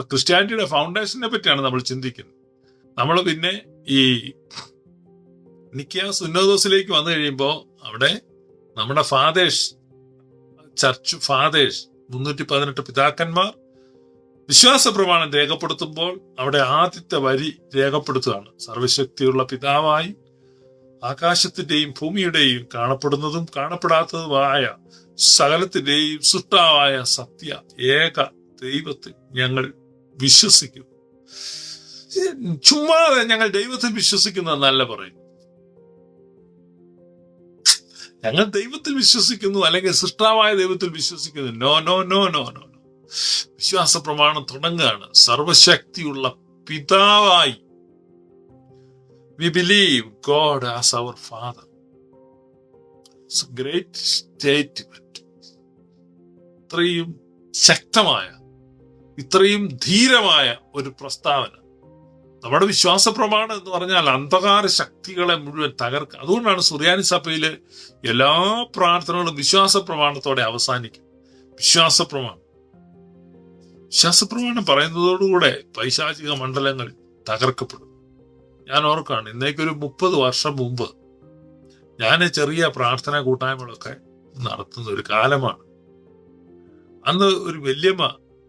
ഇപ്പൊ ക്രിസ്ത്യാനിറ്റിയുടെ ഫൗണ്ടേഷനെ പറ്റിയാണ് നമ്മൾ ചിന്തിക്കുന്നത്. നമ്മൾ പിന്നെ ഈ നിക്കിയ ഉന്നതോസിലേക്ക് വന്നു കഴിയുമ്പോൾ അവിടെ നമ്മുടെ ഫാദേഴ്സ് ചർച്ച് ഫാദേഴ്സ് മുന്നൂറ്റി പതിനെട്ട് പിതാക്കന്മാർ വിശ്വാസ പ്രമാണം രേഖപ്പെടുത്തുമ്പോൾ അവിടെ ആദ്യത്തെ വരി രേഖപ്പെടുത്തുകയാണ്. സർവശക്തിയുള്ള പിതാവായി ആകാശത്തിന്റെയും ഭൂമിയുടെയും കാണപ്പെടുന്നതും കാണപ്പെടാത്തതുമായ സകലത്തിന്റെയും സൃഷ്ടാവായ സത്യ ഏക ദൈവത്തിൽ ഞങ്ങൾ വിശ്വസിക്കും. ചുമ്മാതെ ഞങ്ങൾ ദൈവത്തിൽ വിശ്വസിക്കുന്നു എന്നല്ല പറയും ഞങ്ങൾ ദൈവത്തിൽ വിശ്വസിക്കുന്നു അല്ലെങ്കിൽ സൃഷ്ടാവായ ദൈവത്തിൽ വിശ്വസിക്കുന്നു. No no no no no no വിശ്വാസ പ്രമാണം തുടങ്ങുകയാണ്. സർവശക്തിയുള്ള പിതാവായി we believe God as our father great statement ഇത്രയും ശക്തമായ ഇത്രയും ധീരമായ ഒരു പ്രസ്താവന. നമ്മുടെ വിശ്വാസ പ്രമാണം എന്ന് പറഞ്ഞാൽ അന്ധകാര ശക്തികളെ മുഴുവൻ തകർക്കുക അതുകൊണ്ടാണ് സുറിയാനി സഭയിലെ എല്ലാ പ്രാർത്ഥനകളും വിശ്വാസ പ്രമാണത്തോടെ അവസാനിക്കും. വിശ്വാസ പ്രമാണം വിശ്വാസ പ്രമാണം പറയുന്നതോടുകൂടെ പൈശാചിക മണ്ഡലങ്ങൾ തകർക്കപ്പെടും. ഞാൻ ഓർക്കാണ് ഇന്നേക്കൊരു മുപ്പത് വർഷം മുമ്പ് ഞാൻ ചെറിയ പ്രാർത്ഥന കൂട്ടായ്മകളൊക്കെ നടത്തുന്ന ഒരു കാലമാണ്. അന്ന് ഒരു വല്യമ്മ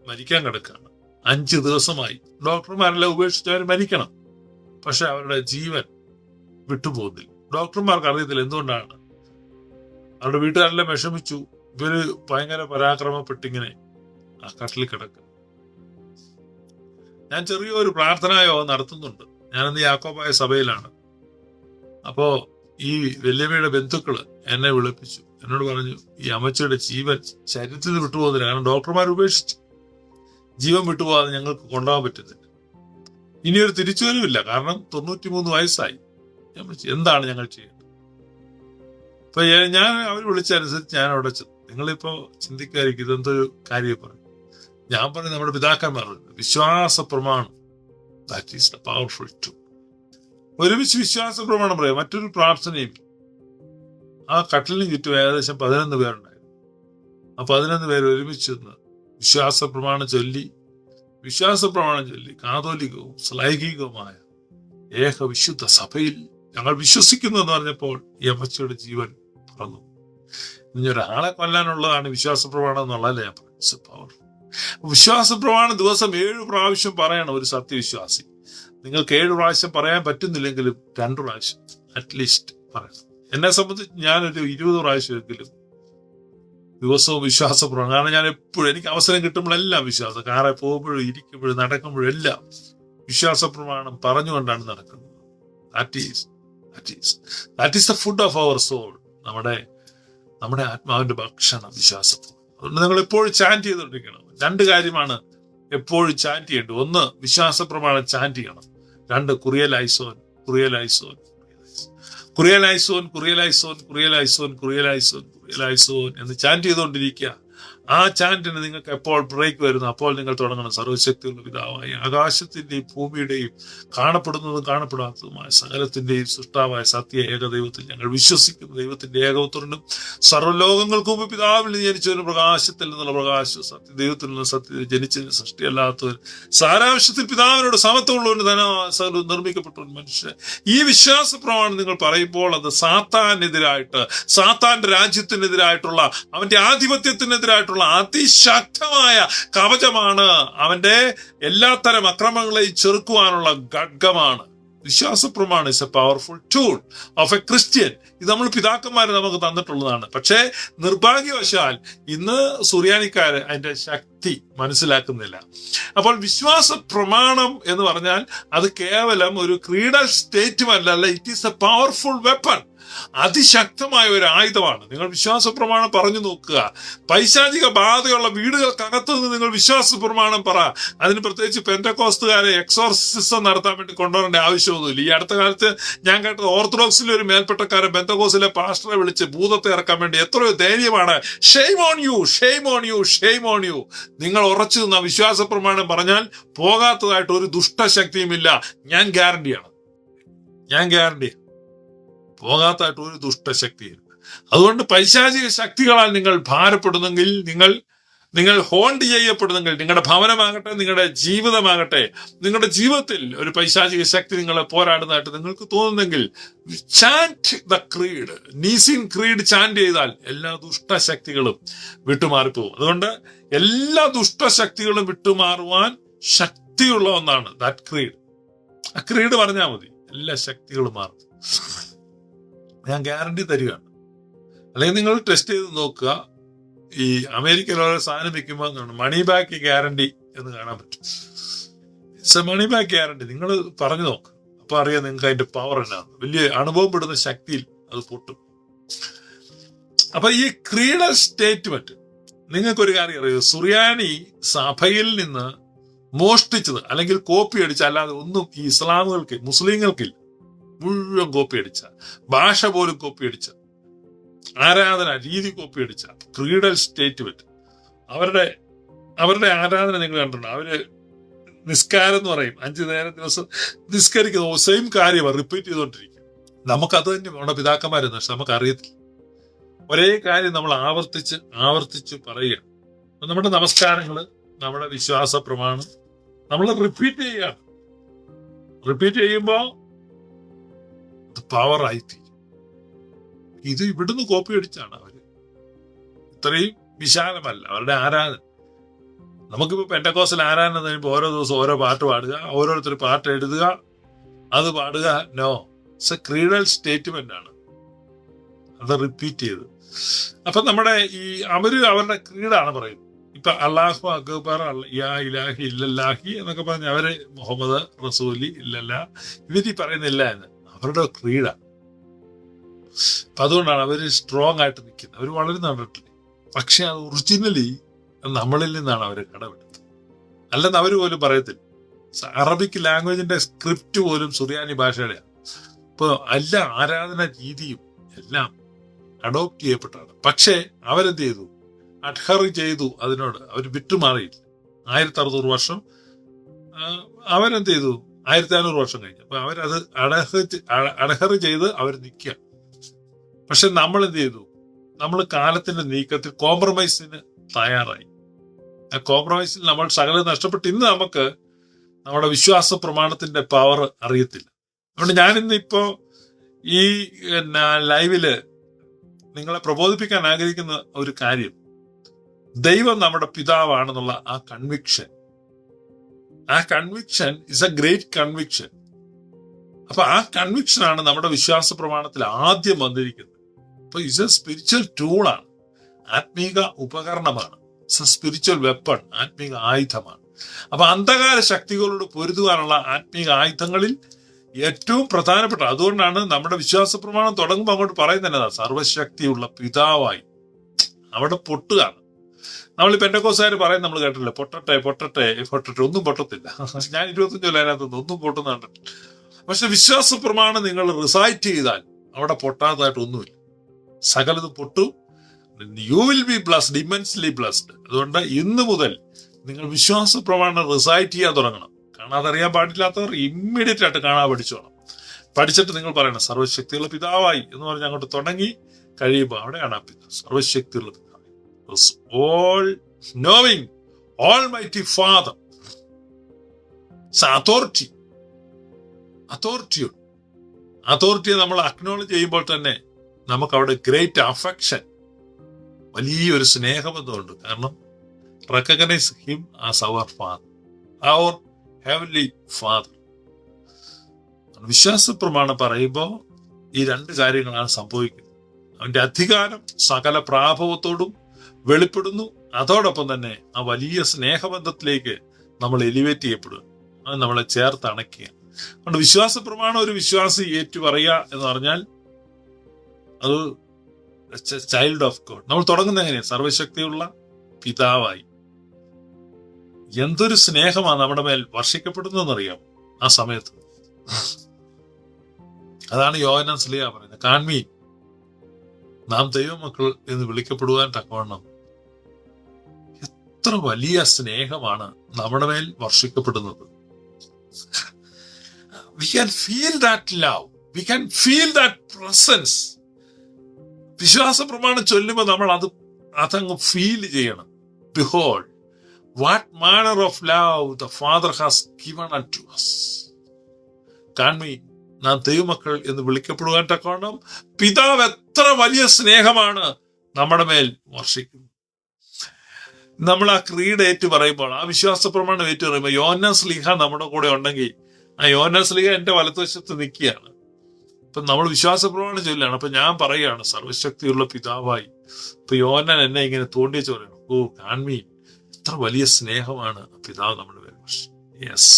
മരിക്കാൻ കിടക്കുകയാണ്. അഞ്ച് ദിവസമായി. ഡോക്ടർമാരെല്ലാം ഉപേക്ഷിച്ചവർ മരിക്കണം. പക്ഷെ അവരുടെ ജീവൻ വിട്ടുപോകുന്നില്ല. ഡോക്ടർമാർക്ക് അറിയത്തില്ല എന്തുകൊണ്ടാണ്? അവരുടെ വീട്ടുകാരെല്ലാം വിഷമിച്ചു. ഇവർ ഭയങ്കര പരാക്രമപ്പെട്ടിങ്ങനെ ആ കട്ടിൽ കിടക്കുക ഞാൻ ചെറിയൊരു പ്രാർത്ഥനയോ നടത്തുന്നുണ്ട്. ഞാനിന്ന് യാക്കോബായ സഭയിലാണ്. അപ്പോ ഈ വല്യമ്മയുടെ ബന്ധുക്കൾ എന്നെ വിളിപ്പിച്ചു. എന്നോട് പറഞ്ഞു ഈ അമ്മച്ചിയുടെ ജീവൻ ശരീരത്തിൽ നിന്ന് വിട്ടുപോകുന്നില്ല. കാരണം ഡോക്ടർമാർ ഉപേക്ഷിച്ചു ജീവൻ വിട്ടുപോകാതെ ഞങ്ങൾക്ക് കൊണ്ടുപോകാൻ പറ്റുന്നില്ല ഇനിയൊരു തിരിച്ചുവരവില്ല. കാരണം തൊണ്ണൂറ്റിമൂന്ന് വയസ്സായി. നമ്മൾ എന്താണ് ഞങ്ങൾ ചെയ്യേണ്ടത്? അപ്പൊ ഞാൻ- ഞാൻ അവർ വിളിച്ചനുസരിച്ച് ഞാൻ അവിടെ ചെന്നു. നിങ്ങളിപ്പോ ചിന്തിക്കാതിരിക്കും ഇതെന്തൊരു കാര്യം പറഞ്ഞു ഞാൻ പറഞ്ഞു നമ്മുടെ പിതാക്കന്മാർ വിശ്വാസ പ്രമാണം that is the powerful to ഒരുമിച്ച് വിശ്വാസ പ്രമാണം പറയാം. മറ്റൊരു പ്രാർത്ഥനയും. ആ കട്ടിലിന് ചുറ്റും ഏകദേശം പതിനൊന്ന് പേരുണ്ടായിരുന്നു. ആ പതിനൊന്ന് പേര് ഒരുമിച്ച് നിന്ന് വിശ്വാസ പ്രമാണം ചൊല്ലി വിശ്വാസ പ്രമാണം ചൊല്ലി കാതോലികവും ശ്ലൈകികവുമായ ഏക വിശുദ്ധ സഭയിൽ ഞങ്ങൾ വിശ്വസിക്കുന്നു എന്ന് പറഞ്ഞപ്പോൾ ഈ അമ്മച്ചിയുടെ ജീവൻ തുറന്നു. ഇനി ഒരാളെ കൊല്ലാനുള്ളതാണ് വിശ്വാസ പ്രമാണം എന്നുള്ളതല്ലേ ഞാൻ പറഞ്ഞു വിശ്വാസ പ്രമാണം ദിവസം ഏഴ് പ്രാവശ്യം പറയണം ഒരു സത്യവിശ്വാസി. നിങ്ങൾക്ക് ഏഴ് പ്രാവശ്യം പറയാൻ പറ്റുന്നില്ലെങ്കിലും രണ്ടു പ്രാവശ്യം അറ്റ്ലീസ്റ്റ് പറയണം. എന്നെ സംബന്ധിച്ച് ഞാനൊരു ഇരുപത് പ്രാവശ്യമെങ്കിലും ദിവസവും വിശ്വാസ പ്രമാണം കാരണം ഞാൻ എപ്പോഴും എനിക്ക് അവസരം കിട്ടുമ്പോഴെല്ലാം വിശ്വാസം. കാറെ പോകുമ്പോഴും ഇരിക്കുമ്പോഴും നടക്കുമ്പോഴും എല്ലാം വിശ്വാസ പ്രമാണം പറഞ്ഞുകൊണ്ടാണ് നടക്കുന്നത്. That is that is that is the food of our soul നമ്മുടെ നമ്മുടെ ആത്മാവിന്റെ ഭക്ഷണം വിശ്വാസം. അതുകൊണ്ട് നിങ്ങൾ എപ്പോഴും ചാന്റ് ചെയ്തുകൊണ്ടിരിക്കണം. രണ്ട് കാര്യമാണ് എപ്പോഴും ചാന്റ് ചെയ്യേണ്ടത്. ഒന്ന് വിശ്വാസ പ്രമാണം ചാന്റ് ചെയ്യണം. രണ്ട് കുറിയൽ ഐസോൻ കുറിയലൈസോൻ കുറിയലൈസോൻ കുറിയലൈസോൻ കുറിയലൈസോൻ കുറിയലൈസോൻ കുറിയലൈസോൻ കുറിയലൈസോൻ എന്ന് ചാന്റ് ചെയ്തുകൊണ്ടിരിക്കുക. ആ ചാന്റിന് നിങ്ങൾക്ക് എപ്പോൾ ബ്രേക്ക് വരുന്നു അപ്പോൾ നിങ്ങൾ തുടങ്ങണം. സർവശക്തിയുള്ള പിതാവായി ആകാശത്തിന്റെയും ഭൂമിയുടെയും കാണപ്പെടുന്നതും കാണപ്പെടാത്തതുമായ സകലത്തിന്റെയും സൃഷ്ടാവായ സത്യ ഏകദൈവത്തിൽ ഞങ്ങൾ വിശ്വസിക്കുന്ന. ദൈവത്തിന്റെ ഏകപുത്രനും സർവലോകങ്ങൾക്കും പിതാവിൽ നിന്ന് ജനിച്ചവനും പ്രകാശത്തിൽ നിന്നുള്ള പ്രകാശം സത്യ ദൈവത്തിൽ നിന്ന് സത്യ ജനിച്ചതിന് സൃഷ്ടിയല്ലാത്തവർ സാരാംശത്തിൽ പിതാവിനോട് സമത്വമുള്ളവന് ധന നിർമ്മിക്കപ്പെട്ട ഒരു മനുഷ്യൻ. ഈ വിശ്വാസ പ്രമാണം നിങ്ങൾ പറയുമ്പോൾ അത് സാത്താനെതിരായിട്ട് സാത്താന്റെ രാജ്യത്തിനെതിരായിട്ടുള്ള അവന്റെ ആധിപത്യത്തിനെതിരായിട്ടുള്ള അതിശക്തമായ കവചമാണ്. അവന്റെ എല്ലാത്തരം അക്രമങ്ങളെയും ചെറുക്കുവാനുള്ള ഖഡ്ഗമാണ്. വിശ്വാസ പ്രമാണം is a powerful tool of a Christian ഇത് നമ്മൾ പിതാക്കന്മാർ നമുക്ക് തന്നിട്ടുള്ളതാണ്. പക്ഷേ നിർഭാഗ്യവശാൽ ഇന്ന് സുറിയാനിക്കാർ അതിന്റെ ശക്തി മനസ്സിലാക്കുന്നില്ല. അപ്പോൾ വിശ്വാസ പ്രമാണം എന്ന് പറഞ്ഞാൽ അത് കേവലം ഒരു ക്രീഡ സ്റ്റേറ്റ്മെന്റ് അല്ല. It is a powerful weapon അതിശക്തമായ ഒരു ആയുധമാണ്. നിങ്ങൾ വിശ്വാസ പ്രമാണം പറഞ്ഞു നോക്കുക. പൈശാചിക ബാധയുള്ള വീടുകൾക്കകത്ത് നിന്ന് നിങ്ങൾ വിശ്വാസ പ്രമാണം പറ. അതിന് പ്രത്യേകിച്ച് പെന്തക്കോസ്തുകാരെ എക്സോർസിസം നടത്താൻ വേണ്ടി കൊണ്ടുവരേണ്ട ആവശ്യമൊന്നുമില്ല. ഈ അടുത്ത കാലത്ത് ഞാൻ കേട്ടത് ഓർത്തഡോക്സിലെ ഒരു മേൽപ്പെട്ടക്കാരൻ ബെന്തകോസിലെ പാസ്റ്ററെ വിളിച്ച് ഭൂതത്തെ ഇറക്കാൻ വേണ്ടി എത്രയോ ധൈര്യമാണ് shame on you shame on you shame on you നിങ്ങൾ ഉറച്ചു നിന്ന വിശ്വാസ പ്രമാണം പറഞ്ഞാൽ പോകാത്തതായിട്ട് ഒരു ദുഷ്ടശക്തിയുമില്ല. ഞാൻ ഗ്യാരണ്ടിയാണ്. ഞാൻ ഗ്യാരണ്ടി പോകാത്തതായിട്ട് ഒരു ദുഷ്ടശക്തിയില്ല അതുകൊണ്ട് പൈശാചിക ശക്തികളാൽ നിങ്ങൾ ഭാരപ്പെടുന്നെങ്കിൽ നിങ്ങൾ നിങ്ങൾ ഹോണ്ട് ചെയ്യപ്പെടുന്നെങ്കിൽ നിങ്ങളുടെ ഭവനമാകട്ടെ നിങ്ങളുടെ ജീവിതമാകട്ടെ നിങ്ങളുടെ ജീവിതത്തിൽ ഒരു പൈശാചിക ശക്തി നിങ്ങളെ പോരാടുന്നതായിട്ട് നിങ്ങൾക്ക് തോന്നുന്നെങ്കിൽ chant the creed Nicene creed chant ചെയ്താൽ എല്ലാ ദുഷ്ടശക്തികളും വിട്ടുമാറിപ്പോകും. അതുകൊണ്ട് എല്ലാ ദുഷ്ടശക്തികളും വിട്ടുമാറുവാൻ ശക്തിയുള്ള ഒന്നാണ് ദാറ്റ് ക്രീഡ് ആ ക്രീഡ് പറഞ്ഞാൽ മതി. എല്ലാ ശക്തികളും മാറും. ഞാൻ ഗ്യാരണ്ടി തരികയാണ്. അല്ലെങ്കിൽ നിങ്ങൾ ടെസ്റ്റ് ചെയ്ത് നോക്കുക. ഈ അമേരിക്കയിൽ ഓരോ സാധനം വിൽക്കുമ്പോൾ മണി ബാക്ക് ഗ്യാരണ്ടി എന്ന് കാണാൻ പറ്റും. It's a money back guarantee നിങ്ങൾ പറഞ്ഞു നോക്ക്. അപ്പൊ അറിയാം നിങ്ങൾക്ക് അതിന്റെ പവർ എന്നാണ് വലിയ അനുഭവം പെടുന്ന ശക്തിയിൽ അത് പൊട്ടും. അപ്പൊ ഈ ക്രീഡ സ്റ്റേറ്റ്മെന്റ് നിങ്ങൾക്കൊരു കാര്യം അറിയാം? സുറിയാനി സഭയിൽ നിന്ന് മോഷ്ടിച്ചത് അല്ലെങ്കിൽ കോപ്പി അടിച്ച അല്ലാതെ ഒന്നും ഈ ഇസ്ലാമുകൾക്ക് മുസ്ലിങ്ങൾക്കില്ല മുഴുവൻ കോപ്പി അടിച്ച. ഭാഷ പോലും കോപ്പി അടിച്ച. ആരാധന രീതി കോപ്പി അടിച്ച. ക്രീഡൽ സ്റ്റേറ്റ്മെന്റ് അവരുടെ അവരുടെ ആരാധന നിങ്ങൾ കണ്ടിട്ടുണ്ട്? അവർ നിസ്കാരം എന്ന് പറയും. അഞ്ചു നേരം ദിവസം നിസ്കരിക്കുന്ന. സെയിം കാര്യമാണ് റിപ്പീറ്റ് ചെയ്തുകൊണ്ടിരിക്കും. നമുക്കത് തന്നെ നമ്മുടെ പിതാക്കന്മാരെന്ന് പക്ഷെ നമുക്ക് അറിയത്തില്ല ഒരേ കാര്യം നമ്മൾ ആവർത്തിച്ച് ആവർത്തിച്ച് പറയുക നമ്മുടെ നമസ്കാരങ്ങൾ നമ്മുടെ വിശ്വാസ പ്രമാണം നമ്മൾ റിപ്പീറ്റ് ചെയ്യുകയാണ്. റിപ്പീറ്റ് ചെയ്യുമ്പോ ആയിട്ട്. ഇത് ഇവിടുന്ന് കോപ്പി അടിച്ചാണ് അവർ. ഇത്രയും വിശാലമല്ല. അവരുടെ ആരാധന. നമുക്കിപ്പോ പെൻഡക്കോസിൽ ആരാധന കഴിയുമ്പോൾ ഓരോ ദിവസം ഓരോ പാട്ട് പാടുക ഓരോരുത്തർ പാട്ട് എഴുതുക അത് പാടുക no it's a creedal statement ആണ്. അത് റിപ്പീറ്റ് ചെയ്ത്. അപ്പൊ നമ്മുടെ ഈ അവർ അവരുടെ ക്രീഡാണ് പറയുന്നത്. ഇപ്പൊ അള്ളാഹു അക്ബർ യാ ഇലാഹി ഇല്ലല്ലാഹി എന്നൊക്കെ പറഞ്ഞ് അവർ മുഹമ്മദ് റസൂലി ഇല്ലല്ല. ഇവർ പറയുന്നില്ല എന്ന്. അവരുടെ ക്രീഡ. അപ്പൊ അതുകൊണ്ടാണ് അവർ സ്ട്രോങ് ആയിട്ട് നിൽക്കുന്നത്. അവർ വളരെ നടട്ടില്ല പക്ഷെ അത് ഒറിജിനലി നമ്മളിൽ നിന്നാണ് അവർ കടമെടുത്തത്. അല്ലെന്ന് അവർ പോലും പറയത്തില്ല. അറബിക് ലാംഗ്വേജിന്റെ സ്ക്രിപ്റ്റ് പോലും സുറിയാനി ഭാഷയുടെയാണ്. ഇപ്പൊ എല്ലാ ആരാധന രീതിയും എല്ലാം അഡോപ്റ്റ് ചെയ്യപ്പെട്ടതാണ് പക്ഷേ അവരെന്ത് ചെയ്തു? അഡ്ഹർ ചെയ്തു അതിനോട്. അവർ വിട്ടുമാറിയില്ല. ആയിരത്തി അറുന്നൂറ് വർഷം അവരെന്ത് ചെയ്തു? ആയിരത്തി അഞ്ഞൂറ് വർഷം കഴിഞ്ഞു. അപ്പൊ അവരത് അടഹ അടഹർ ചെയ്ത് അവർ നിൽക്കുക പക്ഷെ നമ്മൾ എന്ത് ചെയ്തു? നമ്മൾ കാലത്തിന്റെ നീക്കത്തിൽ കോംപ്രമൈസിന് തയ്യാറായി. ആ കോംപ്രമൈസിൽ നമ്മൾ സകലം നഷ്ടപ്പെട്ട് ഇന്ന് നമുക്ക് നമ്മുടെ വിശ്വാസ പ്രമാണത്തിന്റെ പവർ അറിയത്തില്ല. അതുകൊണ്ട് ഞാൻ ഇന്ന് ഇപ്പോ ഈ ലൈവിൽ നിങ്ങളെ പ്രബോധിപ്പിക്കാൻ ആഗ്രഹിക്കുന്ന ഒരു കാര്യം. ദൈവം നമ്മുടെ പിതാവാണെന്നുള്ള ആ കൺവിക്ഷൻ ആ conviction is a great conviction അപ്പൊ ആ കൺവിക്ഷൻ ആണ് നമ്മുടെ വിശ്വാസ പ്രമാണത്തിൽ ആദ്യം വന്നിരിക്കുന്നത്. അപ്പൊ ഇസ് എ സ്പിരിച്വൽ ടൂളാണ് ആത്മീക ഉപകരണമാണ്. ഇറ്റ്സ് എ സ്പിരിച്വൽ വെപ്പൺ ആത്മീക ആയുധമാണ്. അപ്പൊ അന്ധകാര ശക്തികളോട് പൊരുതുവാനുള്ള ആത്മീക ആയുധങ്ങളിൽ ഏറ്റവും പ്രധാനപ്പെട്ട അതുകൊണ്ടാണ് നമ്മുടെ വിശ്വാസ പ്രമാണം തുടങ്ങുമ്പോൾ അങ്ങോട്ട് പറയുന്നത് സർവശക്തിയുള്ള പിതാവായി. അവിടെ പൊട്ടുകയാണ്. നമ്മൾ ഈ പറയുന്നത് പറയും നമ്മൾ കേട്ടില്ല പൊട്ടട്ടെ പൊട്ടട്ടെ പൊട്ടട്ടെ. ഒന്നും പൊട്ടത്തില്ല. ഞാൻ ഇരുപത്തഞ്ച് കൊല്ലം അതിനകത്ത് ഒന്നും പൊട്ടുന്നുണ്ട് പക്ഷെ വിശ്വാസ പ്രമാണം നിങ്ങൾ റിസൈറ്റ് ചെയ്താൽ അവിടെ പൊട്ടാത്തതായിട്ട് ഒന്നുമില്ല. സകലത് പൊട്ടും. You will be blessed immensely blessed അതുകൊണ്ട് ഇന്ന് മുതൽ നിങ്ങൾ വിശ്വാസ പ്രമാണം റിസൈറ്റ് ചെയ്യാൻ തുടങ്ങണം. കാണാതറിയാൻ പാടില്ലാത്തവർ ഇമ്മീഡിയറ്റ് ആയിട്ട് കാണാൻ പഠിച്ചോണം. പഠിച്ചിട്ട് നിങ്ങൾ പറയണം സർവശക്തിയുള്ള പിതാവായി എന്ന് പറഞ്ഞ് അങ്ങോട്ട് തുടങ്ങി കഴിയുമ്പോൾ അവിടെയാണ് ആ പിതാവ്. സർവശക്തിയുള്ള പിതാവ് all knowing, Almighty Father. Authority അതോറിറ്റിയുണ്ട് അതോറിറ്റിയെ നമ്മൾ അക്നോളജ് ചെയ്യുമ്പോൾ തന്നെ നമുക്ക് അവിടെ ഗ്രേറ്റ് അഫെക്ഷൻ വലിയൊരു സ്നേഹബന്ധമുണ്ട്. കാരണം recognise him as our father our heavenly father വിശ്വാസ പ്രമാണം പറയുമ്പോൾ ഈ രണ്ട് കാര്യങ്ങളാണ് സംഭവിക്കുന്നത്. അവന്റെ അധികാരം സകല പ്രാഭവത്തോടും വെളിപ്പെടുന്നു. അതോടൊപ്പം തന്നെ ആ വലിയ സ്നേഹബന്ധത്തിലേക്ക് നമ്മൾ എലിവേറ്റ് ചെയ്യപ്പെടുക. അത് നമ്മളെ ചേർത്ത് അണയ്ക്കുക. അതുകൊണ്ട് വിശ്വാസ പ്രമാണം ഒരു വിശ്വാസി ഏറ്റു പറയുക എന്ന് പറഞ്ഞാൽ അത് ചൈൽഡ് ഓഫ് ഗോഡ് നമ്മൾ തുടങ്ങുന്ന എങ്ങനെയാണ് സർവശക്തിയുള്ള പിതാവായി. എന്തൊരു സ്നേഹമാണ് നമ്മുടെ മേൽ വർഷിക്കപ്പെടുന്നതെന്നറിയാം ആ സമയത്ത്. അതാണ് യോഹനാൻ സ്ലിയ പറയുന്നത്. കാൺമീൻ നാം ദൈവമക്കൾ എന്ന് വിളിക്കപ്പെടുവാൻ തക്കവണ്ണം എത്ര വലിയ സ്നേഹമാണ് നമ്മുടെ മേൽ വർഷിക്കപ്പെടുന്നത്. We can feel that love we can feel that presence വിശ്വാസ പ്രമാണം ചൊല്ലുമ്പോൾ നമ്മൾ അത് അതങ്ങ് ഫീൽ ചെയ്യണം. Behold what manner of love the father has given to us കാൺമി നാം ദൈവമക്കൾ എന്ന് വിളിക്കപ്പെടുവാൻ തക്കോണം പിതാവ് എത്ര വലിയ സ്നേഹമാണ് നമ്മുടെ മേൽ വർഷിക്കുന്നത് നമ്മൾ ആ ക്രീഡ് ഏറ്റു പറയുമ്പോൾ ആ വിശ്വാസ പ്രമാണം ഏറ്റു പറയുമ്പോൾ യോന സ്ലീഹ നമ്മുടെ കൂടെ ഉണ്ടെങ്കിൽ ആ യോന സ്ലീഹ എന്റെ വലത്തുവശത്ത് നിൽക്കുകയാണ്. ഇപ്പൊ നമ്മൾ വിശ്വാസ പ്രമാണം ചൊല്ലാണ്. അപ്പൊ ഞാൻ പറയുകയാണ് സർവശക്തിയുള്ള പിതാവായി. ഇപ്പൊ യോനൻ എന്നെ ഇങ്ങനെ തോണ്ടി പറയണം ഓ കാൺമീൻ എത്ര വലിയ സ്നേഹമാണ് പിതാവ് നമ്മുടെ യെസ്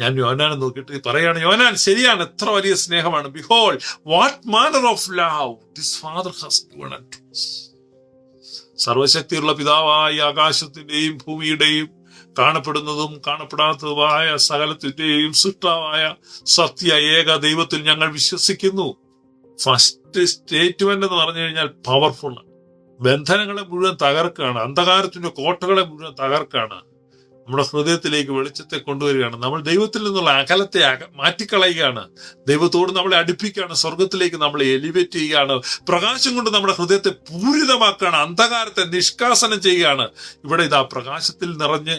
ഞാൻ യോനാനെ നോക്കിയിട്ട് പറയാണ് യോനാൻ ശരിയാണ് എത്ര വലിയ സ്നേഹമാണ്. Behold what manner of love this father has given at സർവശക്തിയുള്ള പിതാവായി ആകാശത്തിന്റെയും ഭൂമിയുടെയും കാണപ്പെടുന്നതും കാണപ്പെടാത്തതുമായ സകലത്തിന്റെയും സൃഷ്ടാവായ സത്യ ഏക ദൈവത്തിൽ ഞങ്ങൾ വിശ്വസിക്കുന്നു. ഫസ്റ്റ് സ്റ്റേറ്റ്മെന്റ് എന്ന് പറഞ്ഞു കഴിഞ്ഞാൽ പവർഫുൾ ബന്ധനങ്ങളെ മുഴുവൻ തകർക്കാണ് അന്ധകാരത്തിന്റെ കോട്ടകളെ മുഴുവൻ തകർക്കാണ് നമ്മുടെ ഹൃദയത്തിലേക്ക് വെളിച്ചത്തെ കൊണ്ടുവരികയാണ്. നമ്മൾ ദൈവത്തിൽ നിന്നുള്ള അകലത്തെ അക മാറ്റിക്കളയുകയാണ്. ദൈവത്തോട് നമ്മളെ അടുപ്പിക്കുകയാണ്. സ്വർഗത്തിലേക്ക് നമ്മളെ എലിവേറ്റ് ചെയ്യുകയാണ്. പ്രകാശം കൊണ്ട് നമ്മുടെ ഹൃദയത്തെ പൂരിതമാക്കുകയാണ്. അന്ധകാരത്തെ നിഷ്കാസനം ചെയ്യുകയാണ്. ഇവിടെ ഇതാ പ്രകാശത്തിൽ നിറഞ്ഞ്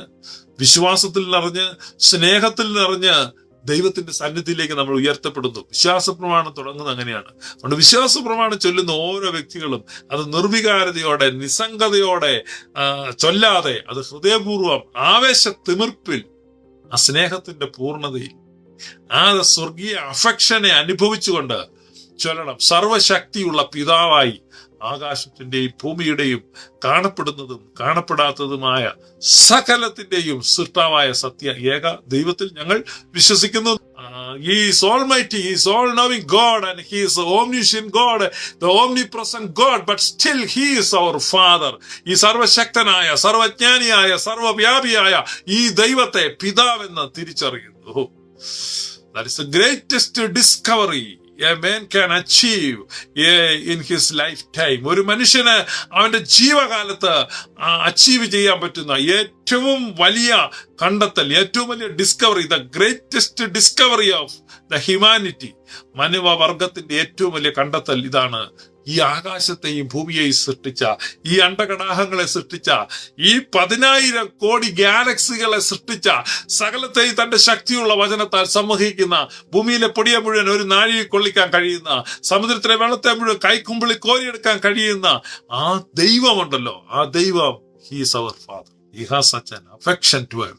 വിശ്വാസത്തിൽ നിറഞ്ഞ് സ്നേഹത്തിൽ നിറഞ്ഞ് ദൈവത്തിന്റെ സന്നിധിയിലേക്ക് നമ്മൾ ഉയർത്തപ്പെടുന്നു. വിശ്വാസ പ്രമാണം തുടങ്ങുന്നത് അങ്ങനെയാണ്. അതുകൊണ്ട് വിശ്വാസ പ്രമാണം ചൊല്ലുന്ന ഓരോ വ്യക്തികളും അത് നിർവികാരതയോടെ നിസ്സംഗതയോടെ ചൊല്ലാതെ അത് ഹൃദയപൂർവം ആവേശ തിമിർപ്പിൽ ആ സ്നേഹത്തിന്റെ പൂർണതയിൽ ആ സ്വർഗീയ അഫക്ഷനെ അനുഭവിച്ചുകൊണ്ട് ചൊല്ലണം. സർവശക്തിയുള്ള പിതാവായി ആകാശത്തിന്റെയും ഭൂമിയുടെയും കാണപ്പെടുന്നതും കാണപ്പെടാത്തതുമായ സകലത്തിന്റെയും സൃഷ്ടാവായ സത്യ ഏക ദൈവത്തിൽ ഞങ്ങൾ വിശ്വസിക്കുന്നു. Is God God God but still he's our father ഈ സർവശക്തനായ സർവജ്ഞാനിയായ സർവവ്യാപിയായ ഈ ദൈവത്തെ പിതാവെന്ന് തിരിച്ചറിയുന്നു. That is the greatest discovery a man can achieve in his lifetime ഒരു മനുഷ്യന് അവന്റെ ജീവകാലത്ത് അച്ചീവ് ചെയ്യാൻ പറ്റുന്ന ഏറ്റവും വലിയ കണ്ടെത്തൽ ഏറ്റവും വലിയ discovery the greatest discovery of the humanity മാനവവർഗത്തിന്റെ ഏറ്റവും വലിയ കണ്ടെത്തൽ ഇതാണ് ഈ ആകാശത്തെയും ഭൂമിയെയും സൃഷ്ടിച്ച ഈ അണ്ടകടാഹങ്ങളെ സൃഷ്ടിച്ച ഈ പതിനായിരം കോടി ഗാലക്സികളെ സൃഷ്ടിച്ച സകലത്തെയും തന്റെ ശക്തിയുള്ള വചനത്താൽ സംവഹിക്കുന്ന ഭൂമിയിലെ പൊടിയെ മുഴുവൻ ഒരു നാഴിയിൽ കൊള്ളിക്കാൻ കഴിയുന്ന സമുദ്രത്തിലെ വെള്ളത്തെ മുഴുവൻ കൈക്കുമ്പിളി കോരിയെടുക്കാൻ കഴിയുന്ന ആ ദൈവമുണ്ടല്ലോ. ആ ദൈവം he's our father he has an affection to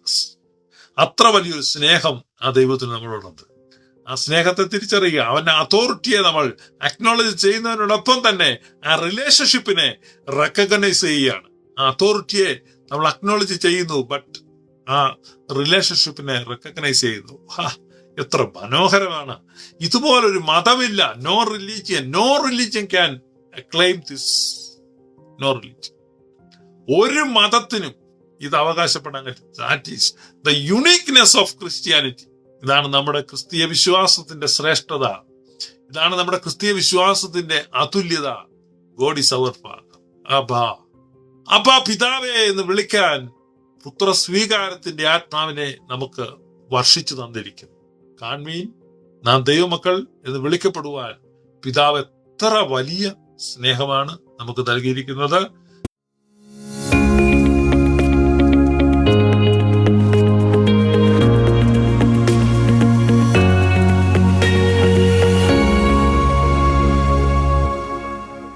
അത്ര വലിയൊരു സ്നേഹം ആ ദൈവത്തിന് നമ്മളോടുണ്ട്. ആ സ്നേഹത്തെ തിരിച്ചറിയുക. അവന്റെ അതോറിറ്റിയെ നമ്മൾ അക്നോളജ് ചെയ്യുന്നതിനോടൊപ്പം തന്നെ ആ റിലേഷൻഷിപ്പിനെ റെക്കഗ്നൈസ് ചെയ്യുകയാണ്. ആ അതോറിറ്റിയെ നമ്മൾ അക്നോളജ് ചെയ്യുന്നു ബട്ട് ആ റിലേഷൻഷിപ്പിനെ റെക്കഗ്നൈസ് ചെയ്യുന്നു. എത്ര മനോഹരമാണ്. ഇതുപോലൊരു മതമില്ല. No religion no religion can claim this no religion ഒരു മതത്തിനും ഇത് അവകാശപ്പെടാൻ that is the uniqueness of Christianity ഇതാണ് നമ്മുടെ ക്രിസ്തീയ വിശ്വാസത്തിന്റെ ശ്രേഷ്ഠത. ഇതാണ് നമ്മുടെ ക്രിസ്തീയ വിശ്വാസത്തിന്റെ അതുല്യത. ഗോഡി ഇസ് അപ്പാ. അബാ പിതാവേ എന്ന് വിളിക്കാൻ പുത്ര സ്വീകാരത്തിന്റെ ആത്മാവിനെ നമുക്ക് വർഷിച്ചു തന്നിരിക്കുന്നു. കാൺമീൻ നാം ദൈവമക്കൾ എന്ന് വിളിക്കപ്പെടുവാൻ പിതാവ് എത്ര വലിയ സ്നേഹമാണ് നമുക്ക് നൽകിയിരിക്കുന്നത്.